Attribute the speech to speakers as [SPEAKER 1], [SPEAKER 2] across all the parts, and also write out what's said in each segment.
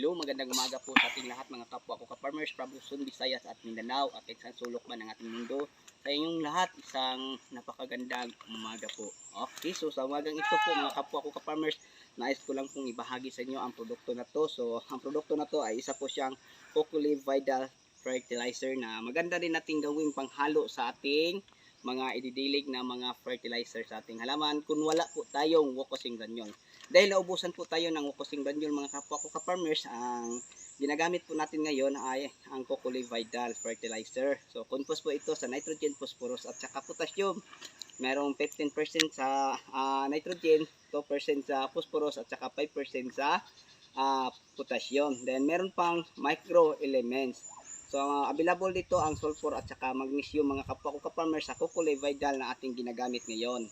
[SPEAKER 1] Hello, magandang umaga po sa ating lahat mga kapwa ko ka-farmers from Luzon, Visayas at Mindanao at isang sulok man ng ating mundo. Sa inyong lahat, isang napakagandang umaga po. Okay, so sa umagang ito po mga kapwa ko ka-farmers, nais ko lang pong ibahagi sa inyo ang produkto na to. So, ang produkto na to ay isa po siyang Cocoleave Vidal Fertilizer na maganda din nating gawing panghalo sa ating mga ididilig na mga fertilizer sa ating halaman kung wala po tayong wokosing granule. Dahil naubusan po tayo ng wokosing granule mga kapwa ko ka-farmers, ang ginagamit po natin ngayon ay ang Cocoleave Vidal Fertilizer. So compost po ito sa nitrogen, phosphorus at saka potassium. Merong 15% sa ah, nitrogen, 2% sa phosphorus at saka 5% sa ah, potassium. Then meron pang micro elements. So, ang available dito ang sulfur at saka magnesium mga kapwa ko ka-farmers sa Cocoleave Vidal na ating ginagamit ngayon.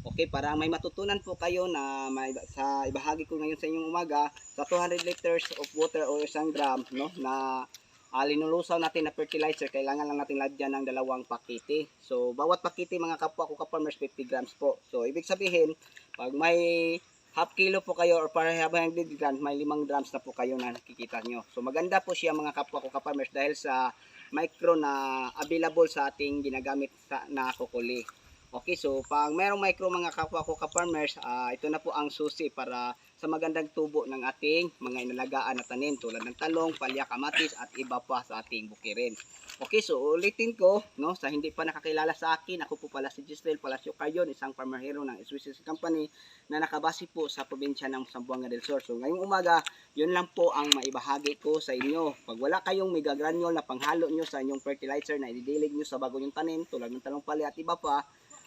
[SPEAKER 1] Okay, para may matutunan po kayo na may, sa ibahagi ko ngayon sa inyong umaga, sa 200 liters of water o isang gram, no, na uh, linulusaw natin na fertilizer, kailangan lang natin lagyan ng dalawang pakete. So, bawat pakete mga kapwa ko ka-farmers, 50 grams po. So, ibig sabihin, pag may half kilo po kayo or para habang grams, may limang grams na po kayo na nakikita nyo. So maganda po siya mga kapwa ko ka-farmers dahil sa micro na available sa ating ginagamit sa, na kukuli. Okay, so pag mayroong micro mga kapwa ko ka-farmers, ah, ito na po ang susi para sa magandang tubo ng ating mga inalagaan na tanim tulad ng talong, palya, kamatis at iba pa sa ating bukirin. Okay, so ulitin ko, no, sa hindi pa nakakilala sa akin, ako po pala si Giselle Palacio Cayon, isang farmer hero ng SWC Company na nakabase po sa probinsya ng Zamboanga del Sur. So ngayong umaga, yun lang po ang maibahagi ko sa inyo. Pag wala kayong mega granule na panghalo nyo sa inyong fertilizer na ididilig nyo sa bago yung tanim, tulad ng talong palya at iba pa,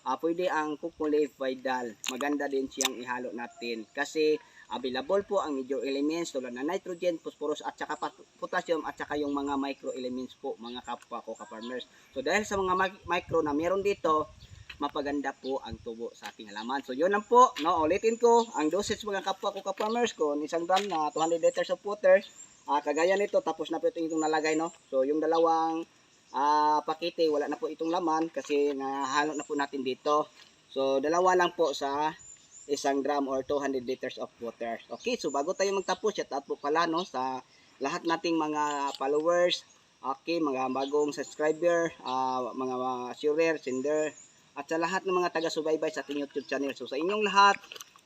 [SPEAKER 1] ah pwede ang Cocoleave Vidal. Maganda din siyang ihalo natin kasi available po ang major elements tulad ng nitrogen, phosphorus at saka potassium at saka yung mga micro elements po mga kapwa ko ka-farmers. So dahil sa mga mi- micro na meron dito, mapaganda po ang tubo sa ating halaman. So yun lang po, no, ulitin ko, ang dosage mga kapwa ko ka-farmers ko, isang gram na 200 liters of water, ah kagaya nito, tapos na po ito itong nalagay, no. So yung dalawang ah pakete, wala na po itong laman kasi nahalo na po natin dito. So dalawa lang po sa isang gram or 200 liters of water. Okay, so bago tayo magtapos, shout out po pala no sa lahat nating mga followers, okay, mga bagong subscriber, ah, mga sharer, sender, at sa lahat ng mga taga-subaybay sa ating YouTube channel. So sa inyong lahat,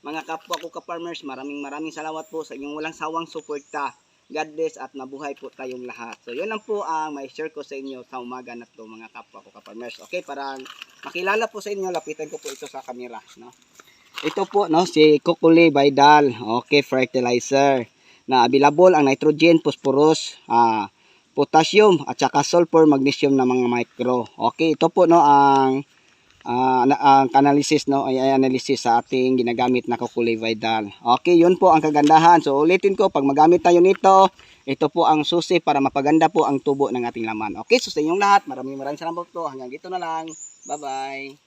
[SPEAKER 1] mga kapwa ko ka-farmers, maraming maraming salamat po sa inyong walang sawang suporta. God bless at mabuhay po tayong lahat. So yun lang po ang may share ko sa inyo sa umaga na to mga kapwa ko ka-farmers. Okay, para makilala po sa inyo, lapitan ko po ito sa camera. No? Ito po, no, si Kukuli Vidal, okay, fertilizer, na available ang nitrogen, phosphorus, ah, potassium, at saka sulfur, magnesium na mga micro. Okay, ito po, no, ang, na- ang analysis, no, ay analysis sa ating ginagamit na Kukuli Vidal. Okay, yun po ang kagandahan. So, ulitin ko, pag magamit tayo nito, ito po ang susi para mapaganda po ang tubo ng ating laman. Okay, so sa inyong lahat, maraming maraming salamat po. Hanggang dito na lang. Bye-bye.